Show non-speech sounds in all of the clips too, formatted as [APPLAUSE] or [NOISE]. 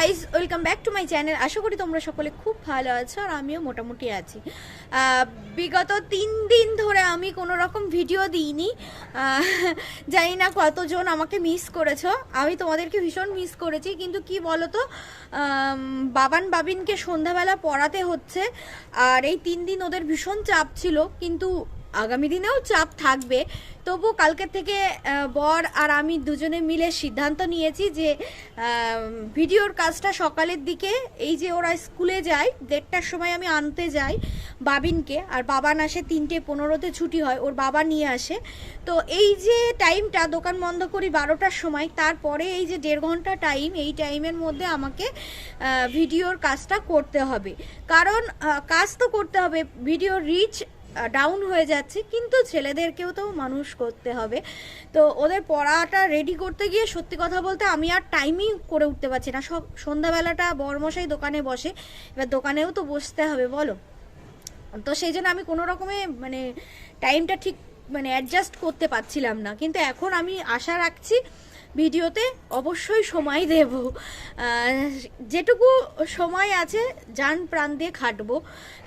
Guys welcome back to my channel আশা করি তোমরা সকলে খুব ভালো আছো আর আমিও মোটামুটি আছি। বিগত তিন দিন ধরে আমি কোনো রকম ভিডিও দিইনি। জানি না কতজন আমাকে মিস করেছ। আমি তোমাদেরকে ভীষণ মিস করেছি, কিন্তু কি বলো তো বাবান বাবিনকে সন্ধ্যাবেলা পড়াতে হচ্ছে। আর এই তিন দিন ওদের ভীষণ চাপ ছিল, কিন্তু আগামী দিনেও চাপ থাকবে। তবু কালকে থেকে বর আর আমি দুজনে মিলে সিদ্ধান্ত নিয়েছি যে ভিডিওর কাজটা সকালের দিকে, এই যে ওরা স্কুলে যায়, দেড়টার সময় আমি আনতে যাই বাবিনকে, আর বাবান আসে তিনটে পনেরোতে ছুটি হয়, ওর বাবা নিয়ে আসে। তো এই যে টাইমটা দোকান বন্ধ করি বারোটার সময়, তারপরে এই যে দেড় ঘণ্টা টাইম এই টাইমের মধ্যে আমাকে ভিডিওর কাজটা করতে হবে। কারণ কাজ তো করতে হবে, ভিডিও রিচ ডাউন হয়ে যাচ্ছে, কিন্তু ছেলেদেরকেও তো মানুষ করতে হবে। তো ওদের পড়াটা রেডি করতে গিয়ে সত্যি কথা বলতে আমি আর টাইমই করে উঠতে পারছি না। সব সন্ধ্যাবেলাটা বরমশাই দোকানে বসে, এবার দোকানেও তো বসতে হবে, বলো? তো সেই জন্য আমি কোনো রকমে মানে টাইমটা ঠিক মানে অ্যাডজাস্ট করতে পারছিলাম না। কিন্তু এখন আমি আশা রাখছি ভিডিওতে অবশ্যই সময় দেব। যেটুকু সময় আছে, যান প্রাণ দিয়ে খাটবো।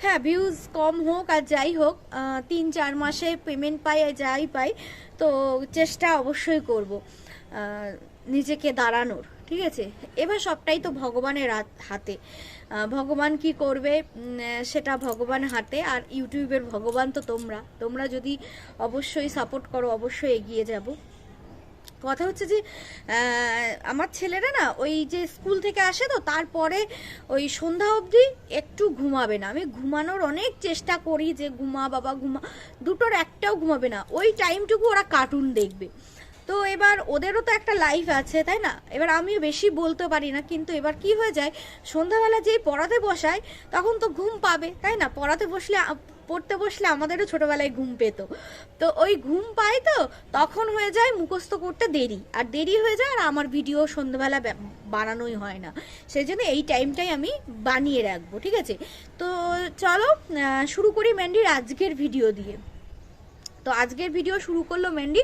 হ্যাঁ ভিউজ কম হোক আর যাই হোক তিন চার মাসে পেমেন্ট পাই আর যাই পাই, তো চেষ্টা অবশ্যই করব নিজেকে দাঁড়ানোর, ঠিক আছে? এবার সবটাই তো ভগবানের হাতে ভগবান কি করবে? সেটা ভগবান হাতে, আর ইউটিউবের ভগবান তো তোমরা। তোমরা যদি অবশ্যই সাপোর্ট করো, অবশ্যই এগিয়ে যাব। কথা হচ্ছে যে আমার ছেলেরা না ওই যে স্কুল থেকে আসে তো, তারপরে ওই সন্ধ্যা অবধি একটু ঘুমাবে না। আমি ঘুমানোর অনেক চেষ্টা করি যে ঘুমা, বাবা ঘুমা, দুটোর একটাও ঘুমাবে না। ওই টাইমটুকু ওরা কার্টুন দেখবে। তো এবার ওদেরও তো একটা লাইফ আছে, তাই না? এবার আমিও বেশি বলতে পারি না, কিন্তু এবার কি হয়ে যায়, সন্ধ্যাবেলা যেই পড়াতে বসায়, তখন তো ঘুম পাবে, তাই না? পড়াতে বসলে পড়তে বসলে আমাদেরও ছোটবেলায় ঘুম পেত। তো ওই ঘুম পায় তো, তখন হয়ে যায় মুখস্থ করতে দেরি। আর দেরি হয়ে যায় আর আমার ভিডিও সন্ধ্যাবেলা বানানোই হয় না। সেই জন্য এই টাইমটাই আমি বানিয়ে রাখব, ঠিক আছে? তো চলো শুরু করি ম্যান্ডির আজকের ভিডিও দিয়ে। তো আজকের ভিডিও শুরু করল মেন্ডি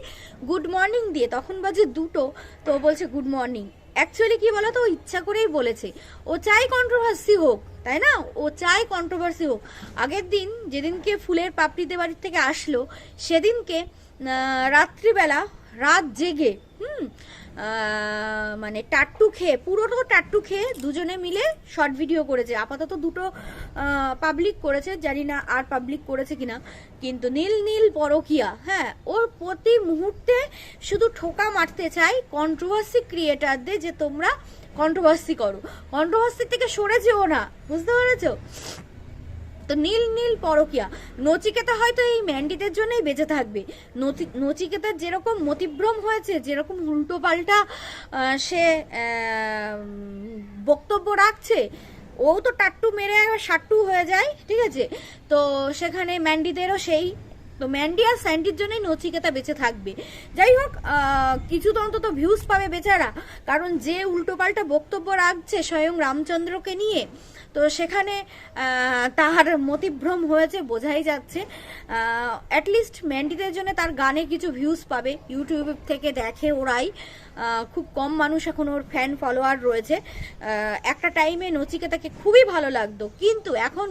গুড মর্নিং দিয়ে। তখন বাজে দুটো, তো বলছে, গুড মর্নিং। অ্যাকচুয়ালি কি বলো তো? ইচ্ছা করেই বলেছে। ও চাই কন্ট্রোভার্সি হোক, তাই না? ও চাই কন্ট্রোভার্সি হোক। আগের দিন যেদিনকে ফুলের পাপড়িতে বাড়ির থেকে আসলো, সেদিনকে রাত্রিবেলা রাত জেগে, হুম মানে টাট্টু খেয়ে পুরোটো টাট্টু খেয়ে দুজনে মিলে শর্ট ভিডিও করেছে। আপাতত দুটো পাবলিক করেছে, জানি না আর পাবলিক করেছে কিনা। কিন্তু নীল নীল পরকিয়া হ্যাঁ ওর প্রতি মুহূর্তে শুধু ঠোকা মারতে চাই কন্ট্রোভার্সি ক্রিয়েটারদের যে তোমরা কন্ট্রোভার্সি করো। কন্ট্রোভার্সি থেকে সরে যেও না, বুঝতে পেরেছ? তো নীল নীল পরকিয়া। নচিকেতা হয়তো এই ম্যান্ডিদের জন্যই বেঁচে থাকবে। নচি- নচিকেতার যেরকম মতিভ্রম হয়েছে, যেরকম উল্টো পাল্টা সে বক্তব্য রাখছে, ও তো টাট্টু মেরে একবার সাট্টু হয়ে যায়, ঠিক আছে? তো সেখানে ম্যান্ডিদেরও সেই, তো ম্যান্ডি আর স্যান্ডির জন্যই নচিকেতা বেঁচে থাকবে। যাই হোক কিছু তো অন্তত ভিউজ পাবে বেচারা। কারণ যে উল্টোপাল্টা বক্তব্য রাখছে স্বয়ং রামচন্দ্রকে নিয়ে তো সেখানে তাহার মতিভ্রম হয়েছে, বোঝাই যাচ্ছে। অ্যাটলিস্ট ম্যান্ডিদের জন্য তার গানে কিছু ভিউজ পাবে। ইউটিউব থেকে দেখে ওরাই। খুব কম মানুষ এখন ওর ফ্যান ফলোয়ার রয়েছে। একটা টাইমে নচিকেতাকে খুবই ভালো লাগতো। কিন্তু এখন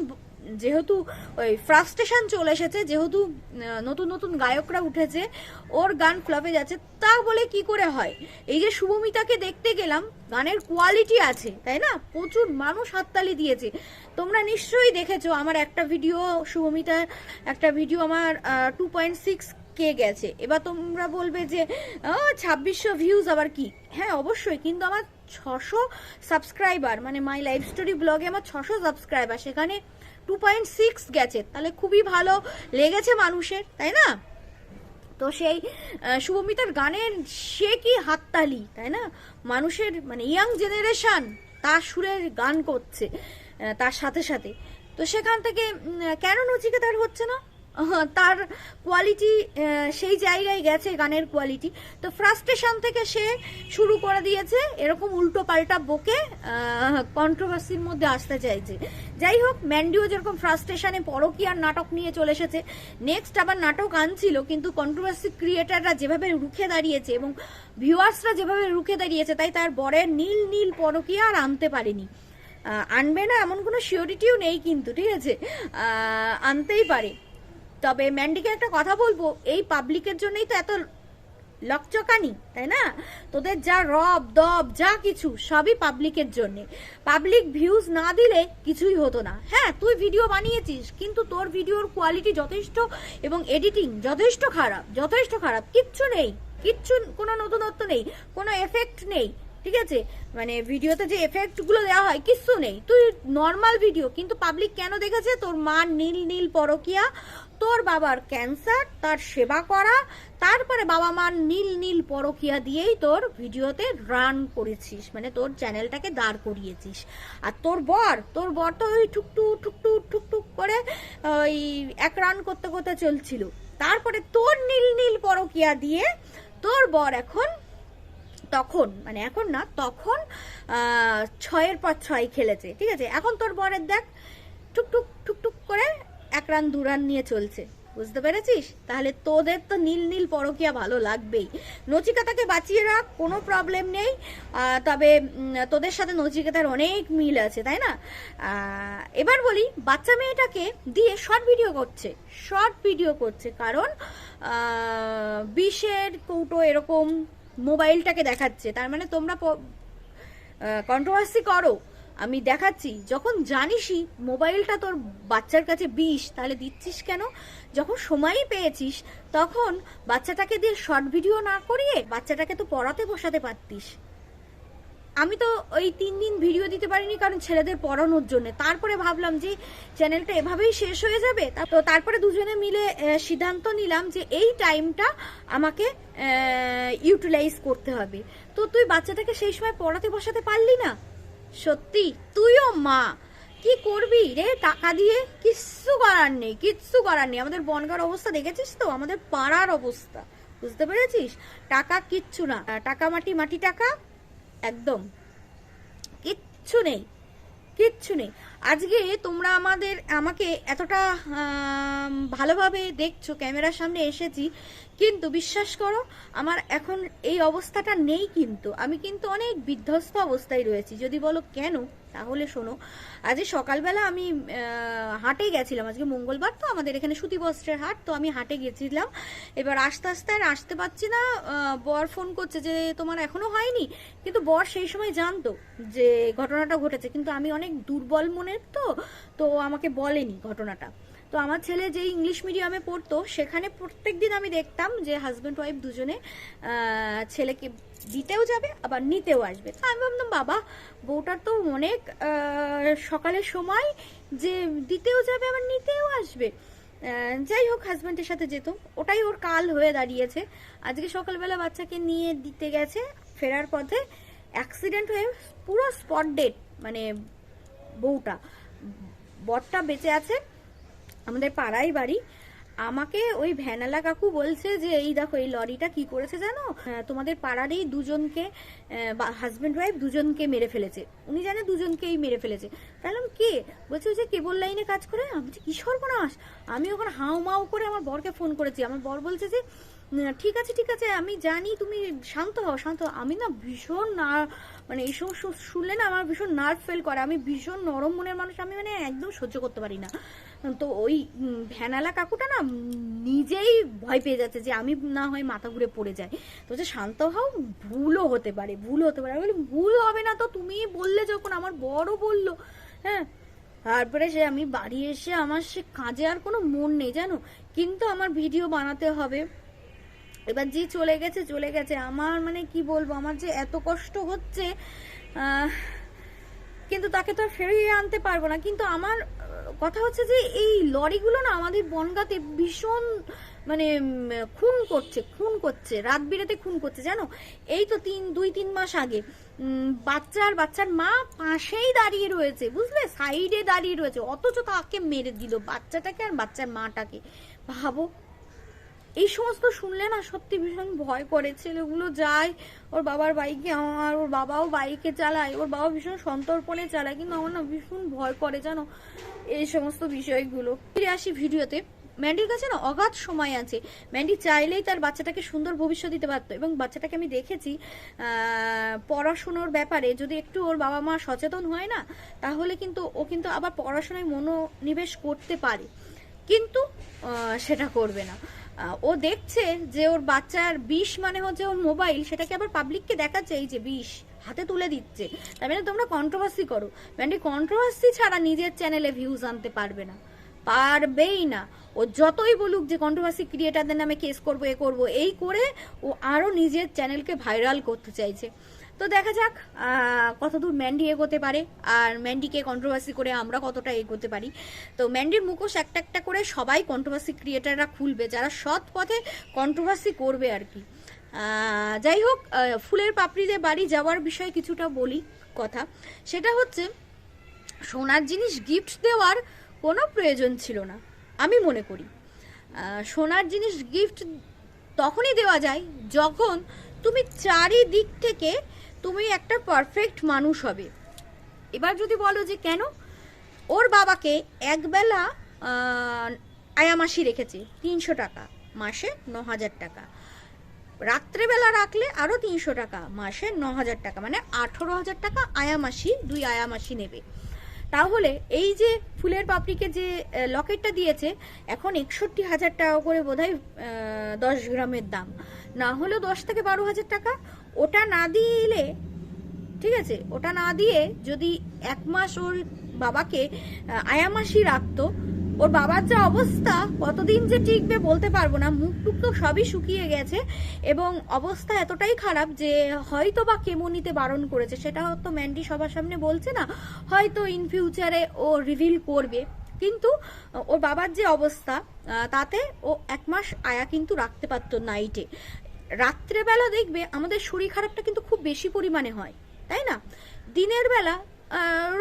যেহেতু ওই ফ্রাস্ট্রেশন চলে এসেছে, যেহেতু নতুন নতুন গায়করা উঠেছে, ওর গান ফ্লপে যাচ্ছে, তা বলে কি করে হয়? এই যে শুভমিতাকে দেখতে গেলাম, গানের কোয়ালিটি আছে, তাই না? প্রচুর মানুষ হাততালি দিয়েছে। তোমরা নিশ্চয়ই দেখেছ, আমার একটা ভিডিও শুভমিতার একটা ভিডিও আমার টু পয়েন্ট সিক্স কে গেছে। এবার তোমরা বলবে যে ছাব্বিশশো ভিউজ আবার কি? হ্যাঁ অবশ্যই, কিন্তু আমার ছশো সাবস্ক্রাইবার মানে মাই লাইফ স্টোরি ব্লগে আমার ছশো সাবস্ক্রাইবার সেখানে টু পয়েন্ট সিক্স গেছে। তাহলে খুবই ভালো লেগেছে মানুষের, তাই না? তো সেই শুভমিতার গানের সে কি হাততালি, তাই না? মানুষের মানে ইয়াং জেনারেশান তার সুরের গান করছে তার সাথে সাথে। তো সেখান থেকে কেন নচিকেতার হচ্ছে না? তার কোয়ালিটি সেই জায়গায় গেছে গানের কোয়ালিটি তো ফ্রাস্ট্রেশন থেকে সে শুরু করে দিয়েছে, এরকম উল্টো পাল্টা বকে কন্ট্রোভার্সির মধ্যে আসতে চাইছে। যাই হোক ম্যান্ডিও যেরকম ফ্রাস্ট্রেশনে পরকীয়ার নাটক নিয়ে চলে এসেছে নেক্সট আবার নাটক আনছিল, কিন্তু কন্ট্রোভার্সি ক্রিয়েটাররা যেভাবে রুখে দাঁড়িয়েছে এবং ভিউয়ার্সরা যেভাবে রুখে দাঁড়িয়েছে, তাই তার বরের নীল নীল পরকীয়া আর আনতে পারেনি। আনবে না এমন কোনো শিওরিটিও নেই কিন্তু, ঠিক আছে? আনতেই পারে। তবে ম্যান্ডিকে একটা কথা বলব, এই পাবলিকের জন্যই তো এত লকচকানি, তাই না? তোদের যা রব, দব, যা কিছু, সবই পাবলিকের জন্য। পাবলিক ভিউজ না দিলে কিছুই হতো না। হ্যাঁ তুই ভিডিও বানিয়েছিস, কিন্তু তোর ভিডিওর কোয়ালিটি যথেষ্ট এবং এডিটিং যথেষ্ট খারাপ যথেষ্ট খারাপ। কিচ্ছু নেই, কিচ্ছু, কোনো নতুনত্ব নেই, কোনো এফেক্ট নেই, ঠিক আছে? মানে ভিডিওতে যে এফেক্টগুলো দেওয়া হয়, কিচ্ছু নেই। তুই নর্মাল ভিডিও কিন্তু পাবলিক কেন দেখেছে? তোর মা নীল নীল পরকিয়া তোর বাবার ক্যান্সার, তার সেবা করা, তারপরে বাবা মার নীল নীল পরকিয়া দিয়েই তোর ভিডিওতে রান করেছিস মানে তোর চ্যানেলটাকে দাঁড় করিয়েছিস। আর তোর বর তোর বর তো ওই ঠুকটু ঠুকটু ঠুকটুক করে ওই এক রান করতে করতে চলছিল। তারপরে তোর নীল নীল পরকিয়া দিয়ে তোর বর এখন, তখন মানে এখন না, তখন ছয়ের পর ছয় খেলেছে, ঠিক আছে? এখন তোর বরের দেখ টুকটুক টুকটুক করে এক রান, দু রান নিয়ে চলছে। বুঝতে পেরেছিস? তাহলে তোদের তো নীল নীল পরকিয়া ভালো লাগবেই। নচিকাতাকে বাঁচিয়ে রাখ, কোনো প্রবলেম নেই। তবে তোদের সাথে নচিকাতার অনেক মিল আছে, তাই না? এবার বলি, বাচ্চা মেয়েটাকে দিয়ে শর্ট ভিডিও করছে। শর্ট ভিডিও করছে কারণ বিষের কৌটো এরকম মোবাইলটাকে দেখাচ্ছে। তার মানে তোমরা কন্ট্রোভার্সি করো। আমি দেখাচ্ছি, যখন জানিসই মোবাইলটা তোর বাচ্চার কাছে বিষ, তাহলে দিচ্ছিস কেন? যখন সময়ই পেয়েছিস, তখন বাচ্চাটাকে দিয়ে শর্ট ভিডিও না করিয়ে বাচ্চাটাকে তো পড়াতে বসাতে পারতিস। আমি তো ওই তিন দিন ভিডিও দিতে পারিনি কারণ ছেলেদের পড়ানোর জন্য। তারপরে ভাবলাম যে চ্যানেলটা এভাবেই শেষ হয়ে যাবে। তা- তারপরে দুজনে মিলে সিদ্ধান্ত নিলাম যে এই টাইমটা আমাকে ইউটিলাইজ করতে হবে। তো তুই বাচ্চাটাকে সেই সময় পড়াতে বসাতে পারলি না? সত্যি, তুইও মা। কি করবি রে টাকা দিয়ে? কিচ্ছু করার নেই, কিচ্ছু করার নেই। আমাদের বনগার অবস্থা দেখেছিস তো? আমাদের পাড়ার অবস্থা। বুঝতে পেরেছিস? টাকা কিচ্ছু না। টাকা, মাটি মাটি, টাকা? একদম। কিচ্ছু নেই কিচ্ছু নেই। আজকে তোমরা আমাদের, আমাকে এতটা ভালোভাবে দেখছ, ক্যামেরার সামনে এসেছি, কিন্তু বিশ্বাস করো, আমার এখন এই অবস্থাটা নেই কিন্তু। আমি কিন্তু অনেক বিধ্বস্ত অবস্থায় রয়েছি। যদি বলো কেন, তাহলে শোনো আজকে সকালবেলা আমি হাটে গেছিলাম। আজকে মঙ্গলবার তো, আমাদের এখানে সুতি বস্ত্রের হাট, তো আমি হাটে গেছিলাম। এবার আস্তে আস্তে আর আসতে পারছি না বর ফোন করছে যে, তোমার এখনও হয়নি? কিন্তু বর সেই সময় জানতো যে, ঘটনাটা ঘটেছে। কিন্তু আমি অনেক দুর্বল মনের তো তো আমাকে বলেনি ঘটনাটা। তো আমার ছেলে যে ইংলিশ মিডিয়ামে পড়তো, সেখানে প্রত্যেক দিন আমি দেখতাম যে হাজব্যান্ড ওয়াইফ দুজনে ছেলেকে দিতেও যাবে, আবার নিতেও আসবে। তো আমি ভাবলাম বাবা, বউটার তো অনেক সকালের সময় যে দিতেও যাবে, আবার নিতেও আসবে। যাই হোক হাজব্যান্ডের সাথে যেত। ওটাই ওর কাল হয়ে দাঁড়িয়েছে। আজকে সকালবেলা বাচ্চাকে নিয়ে দিতে গেছে, ফেরার পথে অ্যাক্সিডেন্ট হয়ে পুরো স্পট ডেট মানে বউটা। বরটা বেঁচে আছে, আমাদের পাড়াই বাড়ি। আমাকে ওই ভ্যানালা কাকু বলছে যে, এই দেখো, এই লরিটা কি করেছে জানো? তোমাদের পাড়ারই দুজনকে হাজব্যান্ড ওয়াইফ দুজনকে মেরে ফেলেছে। উনি জানে দুজনকেই মেরে ফেলেছে। তাহলে কে? বলছে, ওই যে কেবল লাইনে কাজ করে? আমি বলছি, কি সর্বনাশ! আমি ওখানে হাউ মাউ করে আমার বরকে ফোন করেছি। আমার বর বলছে যে ঠিক আছে ঠিক আছে, আমি জানি তুমি শান্ত হও, শান্ত আমি না ভীষণ না মানে এই সমস্ত শুনলে না আমার ভীষণ নার্ভ ফেল করে। আমি ভীষণ নরম মনের মানুষ, আমি মানে একদম সহ্য করতে পারি না। তো ওই ভ্যানালা কাকুটা না নিজেই ভয় পেয়ে যাচ্ছে যে আমি না হয় মাথা ঘুরে পড়ে যাই। তো যে শান্ত হও, ভুলও হতে পারে ভুল হতে পারে। আমি ভুল হবে না তো তুমি বললে যখন, আমার বড় বলল। হ্যাঁ তারপরে সে আমি বাড়ি এসে আমার সে কাজে আর কোনো মন নেই, জানো? কিন্তু আমার ভিডিও বানাতে হবে। এবার যে চলে গেছে চলে গেছে। আমার মানে কি বলব, আমার যে এত কষ্ট হচ্ছে কিন্তু তাকে তো ফিরিয়ে আনতে পারব না। কিন্তু আমার কথা হচ্ছে যে এই লরিগুলো না আমাদের বনগাতে ভীষণ মানে খুন করছে খুন করছে, রাত বিরেতে খুন করছে, জানো? এই তো তিন, দুই, তিন মাস আগে বাচ্চার বাচ্চার মা পাশেই দাঁড়িয়ে রয়েছে, বুঝলে? সাইডে দাঁড়িয়ে রয়েছে, অথচ তাকে মেরে দিল বাচ্চাটাকে আর বাচ্চার মাটাকে। ভাবো এই সমস্ত শুনলে না সত্যি ভীষণ ভয় করে। ছেলেগুলো যায়, ওর বাবার বাইকে আমার, ওর বাবাও বাইকে চালায়, ওর বাবা ভীষণ সন্তর্পণে চালায়, কিন্তু আমার না ভীষণ ভয় করে, জানো? এই সমস্ত বিষয়গুলো। ফিরে আসি ভিডিওতে। ম্যান্ডির কাছে না অগাধ সময় আছে। ম্যান্ডি চাইলেই তার বাচ্চাটাকে সুন্দর ভবিষ্যৎ দিতে পারতো এবং বাচ্চাটাকে আমি দেখেছি পড়াশুনোর ব্যাপারে। যদি একটু ওর বাবা মা সচেতন হয় না, তাহলে কিন্তু ও কিন্তু আবার পড়াশোনায় মনোনিবেশ করতে পারে। কিন্তু সেটা করবে না। ও দেখছে যে ওর বাচ্চার বিষ মানে হচ্ছে ওর মোবাইল সেটাকে আবার পাবলিককে দেখাচ্ছে, এই যে বিষ হাতে তুলে দিচ্ছে। তাই মানে তোমরা কন্ট্রোভার্সি করো। ব্যান্ডি কন্ট্রোভার্সি ছাড়া নিজের চ্যানেলে ভিউজ আনতে পারবে না। পারবেই না। ও যতই বলুক যে কন্ট্রোভার্সি ক্রিয়েটারদের নামে কেস করব, এ করব, এই করে ও আরও নিজের চ্যানেলকে ভাইরাল করতে চাইছে। তো দেখা যাক কতদূর ম্যান্ডি এগোতে পারে আর ম্যান্ডিকে কন্ট্রোভার্সি করে আমরা কতটা এগোতে পারি। তো ম্যান্ডির মুখোশ একটা একটা করে সবাই কন্ট্রোভার্সি ক্রিয়েটাররা খুলবে, যারা সৎ পথে কন্ট্রোভার্সি করবে আর কি। যাই হোক ফুলের পাপড়িদের বাড়ি যাওয়ার বিষয়ে কিছুটা বলি কথা। সেটা হচ্ছে, সোনার জিনিস গিফট দেওয়ার কোনো প্রয়োজন ছিল না, আমি মনে করি। সোনার জিনিস গিফট তখনই দেওয়া যায় যখন তুমি চারিদিক থেকে তুমি একটা পারফেক্ট মানুষ হবে। এবার যদি বলো যে কেন? ওর বাবাকে একবেলা আয়ামাসি রেখেছে, তিনশো টাকা মাসে ন হাজার টাকা। রাত্রেবেলা রাখলে আরও তিনশো টাকা মাসে ন হাজার টাকা মানে আঠেরো হাজার টাকা আয়ামাসি, দুই আয়ামাসি নেবে। তাহলে এই যে ফুলের পাপড়িকে যে লকেটটা দিয়েছে, এখন একষট্টি হাজার টাকা করে বোধ হয় দশ গ্রামের দাম। না হলেও দশ থেকে বারো হাজার টাকা ওটা না দিলে ঠিক আছে, ওটা না দিয়ে যদি এক মাস ওর বাবাকে আয়ামাসি রাখতো, ওর বাবার যা অবস্থা, কতদিন যে টিকবে বলতে পারব না, মুখ টুক তো সবই শুকিয়ে গেছে এবং অবস্থা এতটাই খারাপ যে হয়তো বা কেমো নিতে বারণ করেছে, সেটা তো ম্যান্ডি সবার সামনে বলছে না, হয়তো ইন ফিউচারে ও রিভিল করবে। কিন্তু, ওর বাবার যে অবস্থা তাতে ও এক মাস আয়া কিন্তু রাখতে পারতো নাইটে রাত্রেবেলা দেখবে আমাদের শরীর খারাপটা কিন্তু খুব বেশি পরিমাণে হয়, তাই না? দিনের বেলা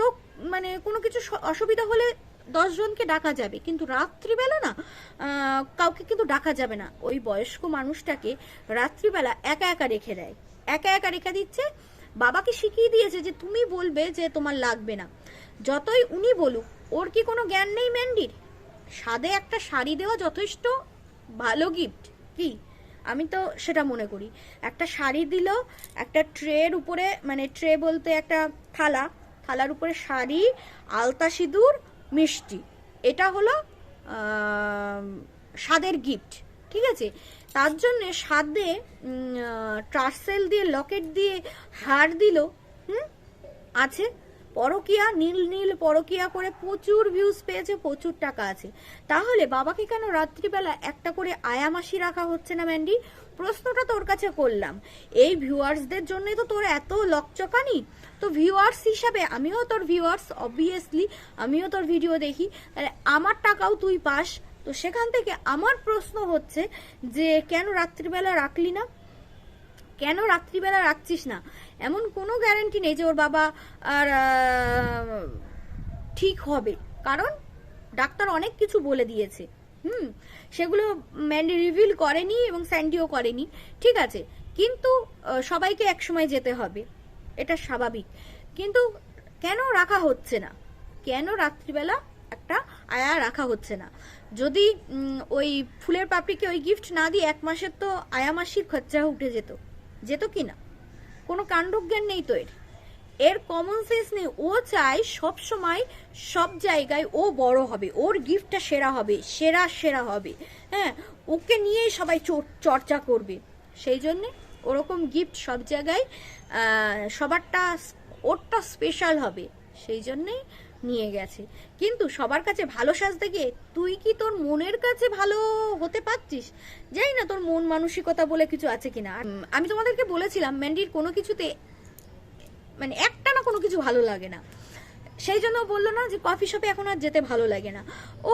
রোগ মানে কোনো কিছু অসুবিধা হলে দশজনকে ডাকা যাবে, কিন্তু রাত্রিবেলা না কাউকে কিন্তু ডাকা যাবে না। ওই বয়স্ক মানুষটাকে রাত্রিবেলা একা একা রেখে দেয়। একা একা রেখে দিচ্ছে। বাবাকে শিখিয়ে দিয়েছে যে তুমি বলবে যে তোমার লাগবে না। যতই উনি বলুক, ওর কি কোনো জ্ঞান নেই ম্যান্ডির? সাদে একটা শাড়ি দেওয়া যথেষ্ট ভালো গিফট কি? আমি তো সেটা মনে করি। একটা শাড়ি দিল, একটা ট্রের উপরে মানে ট্রে বলতে একটা থালা, থালার উপরে শাড়ি, আলতা সিঁদুর, মিষ্টি। এটা হলো স্বাদের গিফট ঠিক আছে? তার জন্য স্বাদে ট্রাসেল দিয়ে, লকেট দিয়ে হার দিল, হুম? আছে? পরকিয়া, নীল নীল পরকিয়া করে প্রচুর ভিউজ পেয়েছে, প্রচুর টাকা আছে। তাহলে বাবাকে কেন রাত্রিবেলা একটা করে আয়ামাসি রাখা হচ্ছে না, ম্যান্ডি? প্রশ্নটা তোর কাছে করলাম। এই ভিউয়ার্সদের জন্যই তো তোর এত লকচকানি। তো ভিউয়ার্স হিসাবে আমিও তোর ভিউয়ার্স অবভিয়াসলি আমিও তোর ভিডিও দেখি। তাহলে আমার টাকাও তুই পাস। তো সেখান থেকে আমার প্রশ্ন হচ্ছে যে কেন রাত্রিবেলা রাখলি না? কেন রাত্রিবেলা রাখছিস না? এমন কোনো গ্যারান্টি নেই যে ওর বাবা আর ঠিক হবে। কারণ ডাক্তার অনেক কিছু বলে দিয়েছে। হুম? সেগুলো ম্যান্ডি রিভিল করেনি এবং স্যান্ডিও করেনি। ঠিক আছে? কিন্তু সবাইকে একসময় যেতে হবে। এটা স্বাভাবিক। কিন্তু কেন রাখা হচ্ছে না? কেন রাত্রিবেলা একটা আয়া রাখা হচ্ছে না? যদি ওই ফুলের পাপড়িকে ওই গিফট না দিয়ে এক মাসের তো আয়া মাসির খরচা উঠে যেত। যেত কি না? কোনো কাণ্ডজ্ঞান নেই তো এর। এর কমন সেন্স নেই। ও চায় সব সময় সব জায়গায় ও বড় হবে, ওর গিফটটা সেরা হবে, সেরা সেরা হবে। হ্যাঁ ওকে নিয়েই সবাই চর- চর্চা করবে। সেই জন্যে ওরকম গিফট সব জায়গায় সবারটা, ওরটা স্পেশাল হবে। সেই জন্যেই নিয়ে গেছে। কিন্তু সবার কাছে ভালো সাজতে গিয়ে তুই কি তোর মনের কাছে ভালো হতে পারছিস? যাই না তোর মন মানসিকতা বলে কিছু আছে কিনা। আমি তোমাদেরকে বলেছিলাম, ম্যান্ডির কোনো কিছুতে মানে একটা না কোনো কিছু ভালো লাগে না। সেই জন্য বলল না যে, কফি শপে এখন আর যেতে ভালো লাগে না। ও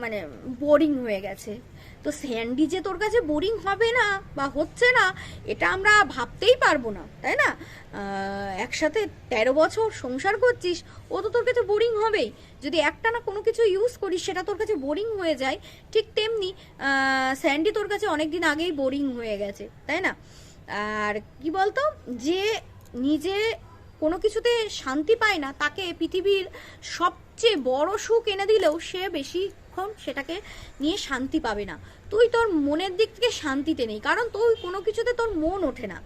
মানে বোরিং হয়ে গেছে। তো স্যান্ডি যে তোর কাছে বোরিং হবে না বা হচ্ছে না, এটা আমরা ভাবতেই পারব না, তাই না? একসাথে তেরো বছর সংসার করছিস, ও তো তোর কাছে বোরিং হবেই। যদি একটা না কোনো কিছু ইউজ করিস, সেটা তোর কাছে বোরিং হয়ে যায়। ঠিক তেমনি স্যান্ডি তোর কাছে অনেক দিন আগেই বোরিং হয়ে গেছে, তাই না? আর কি বলতো, যে নিজে কোনো কিছুতে শান্তি পায় না, তাকে পৃথিবীর সবচেয়ে বড় সুখ এনে দিলেও সে বেশিক্ষণ সেটাকে নিয়ে শান্তি পাবে না। তুই তোর মনের দিক থেকে শান্তিতে নেই, কারণ তুই কোনো কিছুতে তোর মন ওঠে না।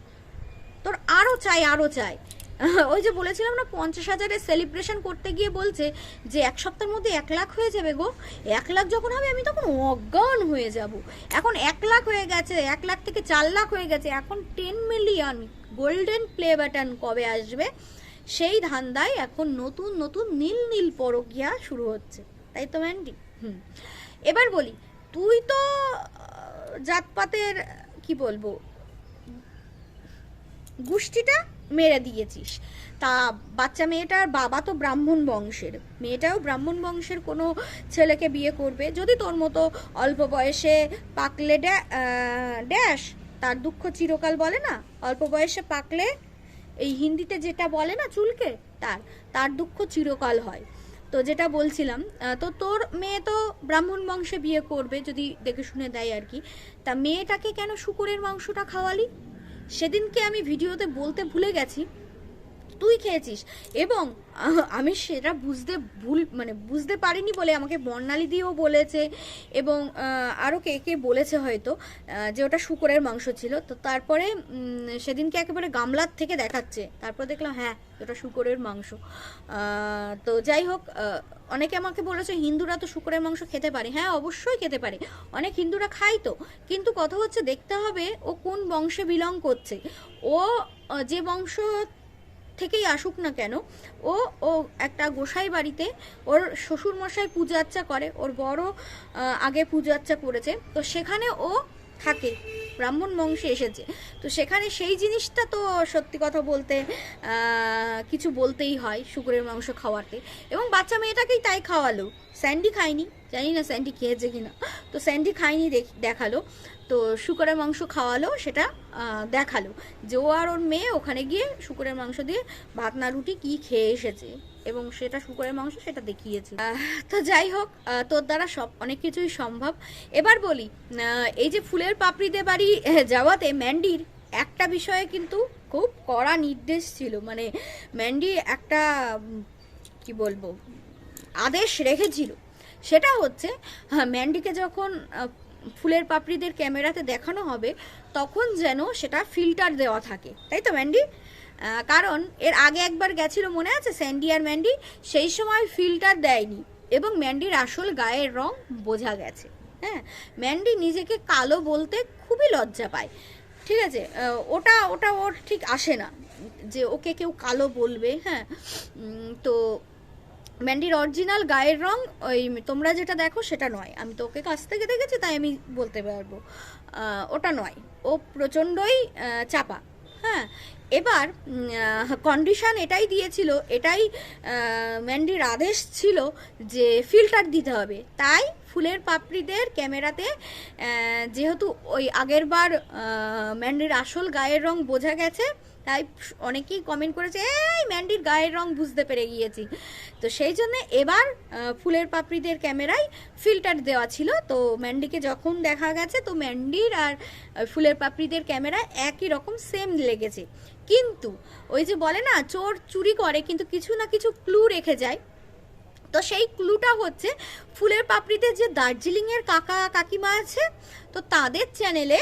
তোর আরও চাই আরও চাই। [LAUGHS] ওই যে বলেছিলাম না, পঞ্চাশ হাজারের সেলিব্রেশন করতে গিয়ে বলছে যে, এক সপ্তাহের মধ্যে এক লাখ হয়ে যাবে গো। এক লাখ যখন হবে, আমি তখন অজ্ঞান হয়ে যাব। এখন এক লাখ হয়ে গেছে, এক লাখ থেকে চার লাখ হয়ে গেছে, এখন ten million golden play button কবে আসবে? সেই ধান্দায় এখন নতুন নতুন নীল নীল পরকিয়া শুরু হচ্ছে। তাই তো ম্যান্ডি হুম। এবার বলি, তুই তো জাতপাতের, কি বলব গুষ্টিটা মেরে দিয়েছিস। তা বাচ্চা মেয়েটার বাবা তো ব্রাহ্মণ বংশের। মেয়েটাও ব্রাহ্মণ বংশের কোনো ছেলেকে বিয়ে করবে। যদি তোর মতো অল্প বয়সে পাকলে ড্যাশ, তার দুঃখ চিরকাল বলে না? অল্প বয়সে পাকলে, এই হিন্দিতে যেটা বলে না চুলকে, তার তার দুঃখ চিরকাল হয়। তো যেটা বলছিলাম তো তোর মেয়ে তো ব্রাহ্মণ বংশে বিয়ে করবে যদি দেখে শুনে দেয় আর কি। তা মেয়েটাকে কেন শুকুরের মাংসটা খাওয়ালি? সেদিনকে আমি ভিডিওতে বলতে ভুলে গেছি। তুই খেয়েছিস। এবং আমি সেটা বুঝতে ভুল মানে বুঝতে পারিনি বলে আমাকে বর্ণালী দিয়েও বলেছে। এবং আরও কে কে বলেছে হয়তো যে ওটা শুকরের মাংস ছিল। তো তারপরে সেদিনকে একেবারে গামলার থেকে দেখাচ্ছে। তারপর দেখলাম হ্যাঁ ওটা শুকরের মাংস। তো যাই হোক অনেকে আমাকে বলেছে, হিন্দুরা তো শুকরের মাংস খেতে পারে। হ্যাঁ অবশ্যই খেতে পারে। অনেক হিন্দুরা খায় তো। কিন্তু কথা হচ্ছে, দেখতে হবে ও কোন বংশে বিলং করছে। ও যে বংশ থেকেই আসুক না কেন, ও ও একটা গোসাই বাড়িতে ওর শ্বশুর মশাই পূজা আর্চা করে, ওর বড় আগে পূজা আর্চা করেছে, তো সেখানে ও থাকে, ব্রাহ্মণ বংশে এসেছে, তো সেখানে সেই জিনিসটা তো সত্যি কথা বলতে কিছু বলতেই হয় শুকুরের মাংস খাওয়াতে, এবং বাচ্চা মেয়েটাকেই তাই খাওয়ালো, স্যান্ডি খায়নি, জানি না স্যান্ডি খেয়েছে কিনা, তো স্যান্ডি খায়নি দেখ- দেখাল তো শুকরের মাংস খাওয়ালো সেটা দেখাল যে ও আর ওর মেয়ে ওখানে গিয়ে শুকরের মাংস দিয়ে ভাত না রুটি কি খেয়ে এসেছে এবং সেটা শুকরের মাংস সেটা দেখিয়েছে। তো যাই হোক তোর দ্বারা সব অনেক কিছুই সম্ভব। এবার বলি এই যে ফুলের পাপড়িতে বাড়ি যাওয়াতে ম্যান্ডির একটা বিষয়ে কিন্তু খুব কড়া নির্দেশ ছিল। মানে ম্যান্ডি একটা কি বলব আদেশ রেখেছিল। সেটা হচ্ছে হ্যাঁ, ম্যান্ডিকে যখন ফুলের পাপড়িদের ক্যামেরাতে দেখানো হবে, তখন যেন সেটা ফিল্টার দেওয়া থাকে। তাই তো, ম্যান্ডি? কারণ এর আগে একবার গেছিল মনে আছে স্যান্ডি আর ম্যান্ডি? সেই সময় ফিল্টার দেয়নি এবং ম্যান্ডির আসল গায়ের রং বোঝা গেছে। হ্যাঁ ম্যান্ডি নিজেকে কালো বলতে খুবই লজ্জা পায়। ঠিক আছে ওটা ওটা ওর ঠিক আসে না যে ওকে কেউ কালো বলবে হ্যাঁ। তো ম্যান্ডির অরিজিনাল গায়ের রং, ওই তোমরা যেটা দেখো সেটা নয়। আমি তো ওকে কাছ থেকে দেখেছি, তাই আমি বলতে পারব। ওটা নয়। ও প্রচণ্ডই চাপা। হ্যাঁ এবার কন্ডিশন এটাই দিয়েছিল, এটাই ম্যান্ডির আদেশ ছিল যে ফিল্টার দিতে হবে। তাই ফুলের পাপড়িদের ক্যামেরাতে যেহেতু ওই আগেরবার ম্যান্ডির আসল গায়ের রং বোঝা গেছে তাই অনেকেই কমেন্ট করেছে, এই ম্যান্ডির গায়ের রং বুঝতে পেরে গিয়েছি। তো সেই জন্য এবার ফুলের পাপড়িদের ক্যামেরায় ফিল্টার দেওয়া ছিল। তো ম্যান্ডিকে যখন দেখা গেছে, তো ম্যান্ডির আর ফুলের পাপড়িদের ক্যামেরা একই রকম সেম লেগেছে। কিন্তু ওই যে বলে না, চোর চুরি করে, কিন্তু কিছু না কিছু ক্লু রেখে যায়। তো সেই ক্লুটা হচ্ছে ফুলের পাপড়িতে যে দার্জিলিংয়ের কাকা কাকিমা আছে, তো তাদের চ্যানেলে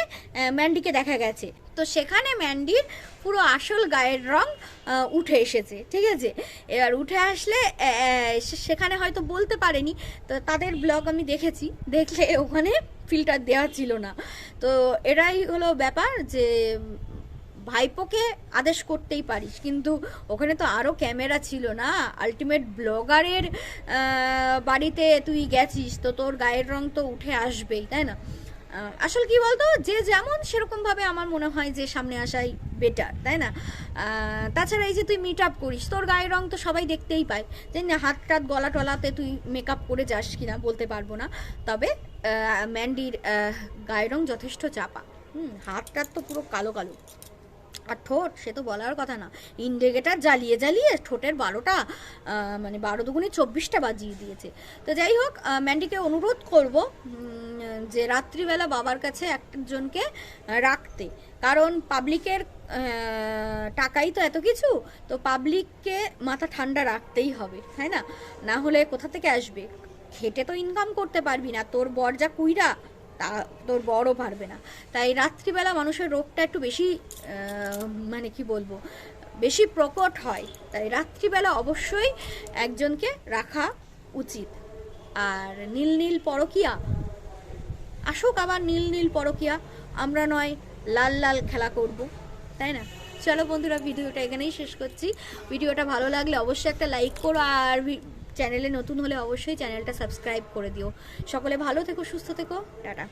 ম্যান্ডিকে দেখা গেছে। তো সেখানে ম্যান্ডির পুরো আসল গায়ের রং উঠে এসেছে, ঠিক আছে? এবার উঠে আসলে সেখানে হয়তো বলতে পারেনি, তো তাদের ব্লগ আমি দেখেছি। দেখলে ওখানে ফিল্টার দেওয়া ছিল না। তো এটাই হলো ব্যাপার যে ভাইপোকে আদেশ করতেই পারিস, কিন্তু ওখানে তো আরও ক্যামেরা ছিল না। আলটিমেট ব্লগারের বাড়িতে তুই গেছিস, তো তোর গায়ের রং তো উঠে আসবেই, তাই না? আসল কি বলতো? যে যেমন সেরকমভাবে আমার মনে হয় যে সামনে আসাই বেটার তাই না? তাছাড়া এই যে তুই মিট আপ করিস, তোর গায়ের রং তো সবাই দেখতেই পায়। জানি না, হাত টাত গলা টলাতে তুই মেকআপ করে যাস কিনা বলতে পারব না। তবে ম্যান্ডির গায়ের রং যথেষ্ট চাপা। হুম, হাত টাত তো পুরো কালো কালো। আর ঠোঁট, সে তো বলার কথা না। ইন্ডিকেটার জ্বালিয়ে জ্বালিয়ে ঠোঁটের বারোটা মানে বারো দুগুণে চব্বিশটা বাজিয়ে দিয়েছে। তো যাই হোক ম্যান্ডিকে অনুরোধ করব যে রাত্রিবেলা বাবার কাছে একজনকে রাখতে। কারণ পাবলিকের টাকাই তো এত কিছু, তো পাবলিককে মাথা ঠান্ডা রাখতেই হবে, তাই না? না হলে কোথা থেকে আসবে? খেটে তো ইনকাম করতে পারবি না। তোর বর যা কুইরা তা তোর বড়ও পারবে না। তাই রাত্রিবেলা মানুষের রোগটা একটু বেশি মানে কি বলব, বেশি প্রকট হয়। তাই রাত্রিবেলা অবশ্যই একজনকে রাখা উচিত। আর নীল নীল পরকিয়া, আসুক আবার নীল নীল পরকিয়া, আমরা নয় লাল লাল খেলা করব, তাই না? চলো বন্ধুরা, ভিডিওটা এখানেই শেষ করছি। ভিডিওটা ভালো লাগলে অবশ্যই একটা লাইক করো, আর চ্যানেলে নতুন হলে অবশ্যই চ্যানেলটা সাবস্ক্রাইব করে দিও। সকলে ভালো থেকো সুস্থ থেকো। টাটা।